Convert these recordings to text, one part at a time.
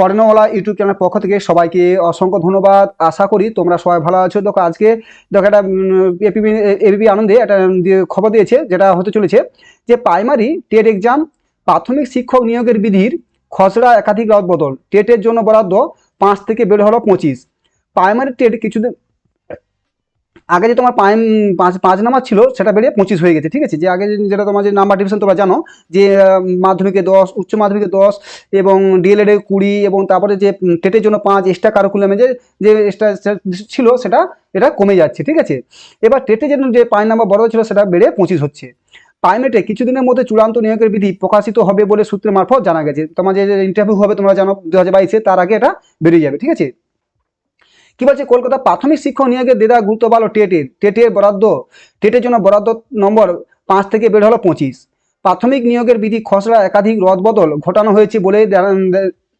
পড়ানোওয়ালা YouTube চ্যানেলের পক্ষ থেকে সবাইকে অসংখ্য ধন্যবাদ। আশা করি তোমরা সবাই ভালো আছো। দেখো, আজকে দেখো একটা এপিবি এবিপি আনন্দে একটা খবর দিয়েছে, যেটা হতে চলেছে যে প্রাইমারি টেট এক্সাম প্রাথমিক শিক্ষক নিয়োগের বিধির খসড়া একাধিক রদ বদল টেটের জন্য বরাদ্দ পাঁচ থেকে বের হলো পঁচিশ। প্রাইমারি টেট কিছুদিন আগে যে তোমার পাঁচ পাঁচ নাম্বার ছিল, সেটা বেড়ে পঁচিশ হয়ে গেছে, ঠিক আছে? যে আগে যেটা তোমার যে নাম্বার ডিভিশন তোমরা জানো, যে মাধ্যমিকে দশ, উচ্চ মাধ্যমিকে দশ এবং ডিএলএডে কুড়ি এবং তারপরে যে টেটের জন্য পাঁচ এক্সট্রা কারিকুলামে যে যে এক্সট্রা ছিল, সেটা, এটা কমে যাচ্ছে, ঠিক আছে? এবার টেটে যেন যে পাঁচ নাম্বার বড় ছিল, সেটা বেড়ে পঁচিশ হচ্ছে। প্রাইমেটে কিছুদিনের মধ্যে চূড়ান্ত নিয়োগের বিধি প্রকাশিত হবে বলে সূত্রের মারফত জানা গেছে। তোমার যে ইন্টারভিউ হবে তোমরা জানো দু হাজার বাইশে, তার আগে এটা বেরিয়ে যাবে, ঠিক আছে? কি বলছে? কলকাতা প্রাথমিক শিক্ষক নিয়োগের দেদা গুরুত্ব ভালো টেটের টেটের বরাদ্দ, টেটের জন্য বরাদ্দ নম্বর পাঁচ থেকে বের হলো পঁচিশ। প্রাথমিক নিয়োগের বিধি খসড়া একাধিক রদবদল ঘটানো হয়েছে বলে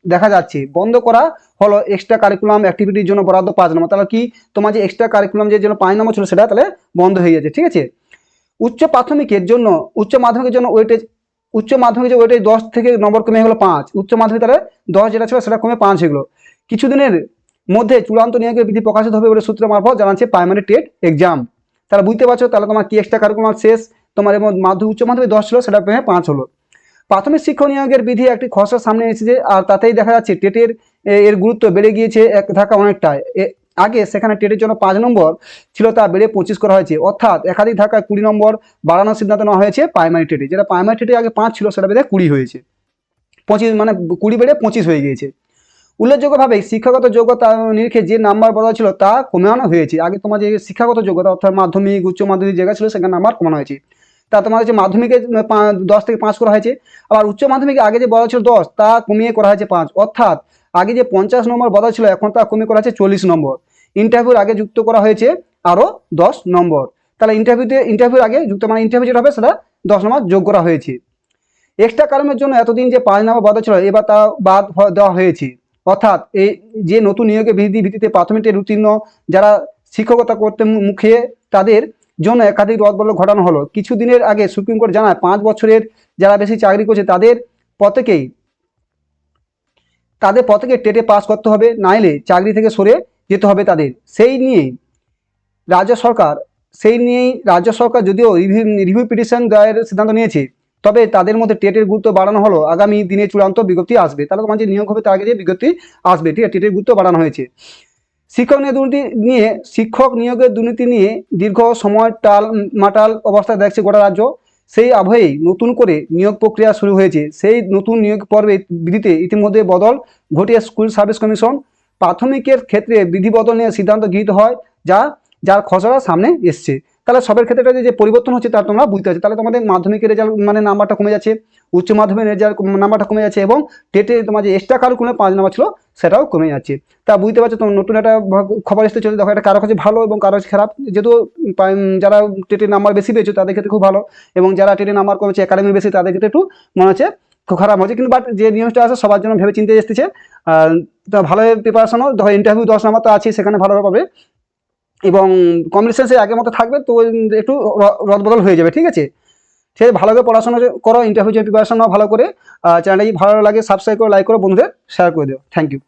দেখা যাচ্ছে। বন্ধ করা হলো এক্সট্রা কারিকুলাম অ্যাক্টিভিটির জন্য বরাদ্দ পাঁচ নম্বর। তাহলে কি? তোমার যে এক্সট্রা কারিকুলাম যে জন্য পাঁচ নম্বর ছিল সেটা তাহলে বন্ধ হয়ে যাচ্ছে, ঠিক আছে? উচ্চ প্রাথমিকের জন্য, উচ্চ মাধ্যমিকের জন্য ওয়েটেজ উচ্চ মাধ্যমিকের যে ওয়েটেজ দশ থেকে নম্বর কমে গেলো পাঁচ। উচ্চ মাধ্যমিক তাহলে দশ যেটা ছিল সেটা কমে পাঁচ হয়ে গেলো। কিছুদিনের মধ্যে চূড়ান্ত নিয়োগের বিধি প্রকাশিত হবে বলে সূত্র মারফত জানাচ্ছে প্রাইমারি টেট এক্সাম তাহলে বুঝতে পারছ, তাহলে তোমার কি এক্সট্রা কারিকুলাম শেষ? তোমার এবং মাধ্যমিক, উচ্চ মাধ্যমিক দশ ছিল সেটা পেয়ে পাঁচ হলো। প্রাথমিক শিক্ষক নিয়োগের বিধি একটি খসড়া সামনে এসেছে, আর তাতেই দেখা যাচ্ছে টেটের এর গুরুত্ব বেড়ে গিয়েছে, এক ধাক্কা অনেকটাই। আগে সেখানে টেটের জন্য পাঁচ নম্বর ছিল, তা বেড়ে পঁচিশ করা হয়েছে। অর্থাৎ একাধিক ধাক্কায় কুড়ি নম্বর বাড়ানোর সিদ্ধান্ত নেওয়া হয়েছে প্রাইমারি টেটে যেটা প্রাইমারি টেটে আগে পাঁচ ছিল, সেটা বেড়ে কুড়ি হয়েছে। পঁচিশ মানে কুড়ি বেড়ে পঁচিশ হয়ে গিয়েছে। উল্লেখযোগ্যভাবে শিক্ষাগত যোগ্যতা নিরিখে যে নাম্বার বলা ছিল তা কমানো হয়েছে। আগে তোমার যে শিক্ষাগত যোগ্যতা অর্থাৎ মাধ্যমিক, উচ্চ মাধ্যমিক জায়গা ছিল, সেখানে নাম্বার কমানো হয়েছে। তা তোমার হচ্ছে মাধ্যমিকে দশ থেকে পাঁচ করা হয়েছে, আবার উচ্চ মাধ্যমিকে আগে যে বলা ছিল দশ, তা কমিয়ে করা হয়েছে পাঁচ। অর্থাৎ আগে যে পঞ্চাশ নম্বর বলা ছিল, এখন তা কমিয়ে করা হয়েছে চল্লিশ নম্বর। ইন্টারভিউর আগে যুক্ত করা হয়েছে আরও দশ নম্বর। তাহলে ইন্টারভিউতে ইন্টারভিউর আগে যুক্ত মানে ইন্টারভিউ যেটা হবে, সেটা দশ নম্বর যোগ করা হয়েছে। এক্সট্রা কারণের জন্য এতদিন যে পাঁচ নম্বর বাদ ছিল, এবার তা বাদ দেওয়া হয়েছে। অর্থাৎ এই যে নতুন নিয়োগের ভিত্তি ভিত্তিতে প্রাথমিক উত্তীর্ণ যারা শিক্ষকতা করতে মুখে তাদের জন্য একাধিক রদবদল ঘটানো হলো। কিছুদিনের আগে সুপ্রিম কোর্ট জানায় পাঁচ বছরের যারা বেশি চাকরি করছে তাদের প্রত্যেকেই তাদের প্রত্যেকে টেটে পাস করতে হবে নাইলে চাকরি থেকে সরে যেতে হবে তাদের। সেই নিয়েই রাজ্য সরকার সেই নিয়েই রাজ্য সরকার যদিও রিভিউ রিভিউ পিটিশন দায়ের সিদ্ধান্ত নিয়েছে তবে তাদের মধ্যে টেটের গুরুত্ব বাড়ানো হলো। আগামী দিনে চূড়ান্ত বিজ্ঞপ্তি আসবে। তাহলে তোমার যে নিয়োগ হবে তার আগে যে বিজ্ঞপ্তি আসবে, ঠিক আছে, টেটের গুরুত্ব বাড়ানো হয়েছে। শিক্ষক নিয়োগ দুর্নীতি নিয়ে, শিক্ষক নিয়োগের দুর্নীতি নিয়ে দীর্ঘ সময় টাল মাটাল অবস্থা দেখছে গোটা রাজ্য। সেই আবহেই নতুন করে নিয়োগ প্রক্রিয়া শুরু হয়েছে। সেই নতুন নিয়োগ পর্বে বিধিতে ইতিমধ্যে বদল ঘটিয়ে স্কুল সার্ভিস কমিশন প্রাথমিকের ক্ষেত্রে বিধি বদল নিয়ে সিদ্ধান্ত গৃহীত হয়, যা, যার খসড়া সামনে এসছে। তাহলে সবের ক্ষেত্রে যে- পরিবর্তন হচ্ছে তার তোমরা বুঝতে পারছ। তাহলে তোমাদের মাধ্যমিকের রেজাল্ট মানে নাম্বারটা কমে যাচ্ছে, উচ্চ মাধ্যমিক রেজাল্ট নাম্বারটা কমে যাচ্ছে এবং টেটে তোমার যে এক্সট্রা কারিকুলার পাঁচ নাম্বার ছিল, সেটাও কমে যাচ্ছে। তা বুঝতে পারছ তোমার নতুন একটা খবর এসতে চলছে দেখো, এটা কারও কাছে ভালো এবং কারও কাছে খারাপ। যেহেতু যারা টেটের নাম্বার বেশি পেয়েছ, তাদের ক্ষেত্রে খুব ভালো এবং যারা টেটের নাম্বার কমেছে একাডেমি বেশি, তাদের ক্ষেত্রে একটু মনে হচ্ছে খুব খারাপ হচ্ছে। কিন্তু বাট যে নিউজটা আছে, সবার জন্য ভেবে চিন্তে এসেছে। আর তা ভালো প্রিপারেশনও ধরো ইন্টারভিউ দশ নাম্বার তো আছে সেখানে ভালোভাবে পাবে। এবং কম্পিটিশন সে আগের মতো থাকবে, তো একটু রদবদল হয়ে যাবে, ঠিক আছে? সে করে পড়াশোনা করো ইন্টারভিউ প্রিপারেশন ভালো করে চ্যানেলটি ভালো লাগে সাবস্ক্রাইব করো লাইক করো, বন্ধুদের শেয়ার করে দিও। Thank you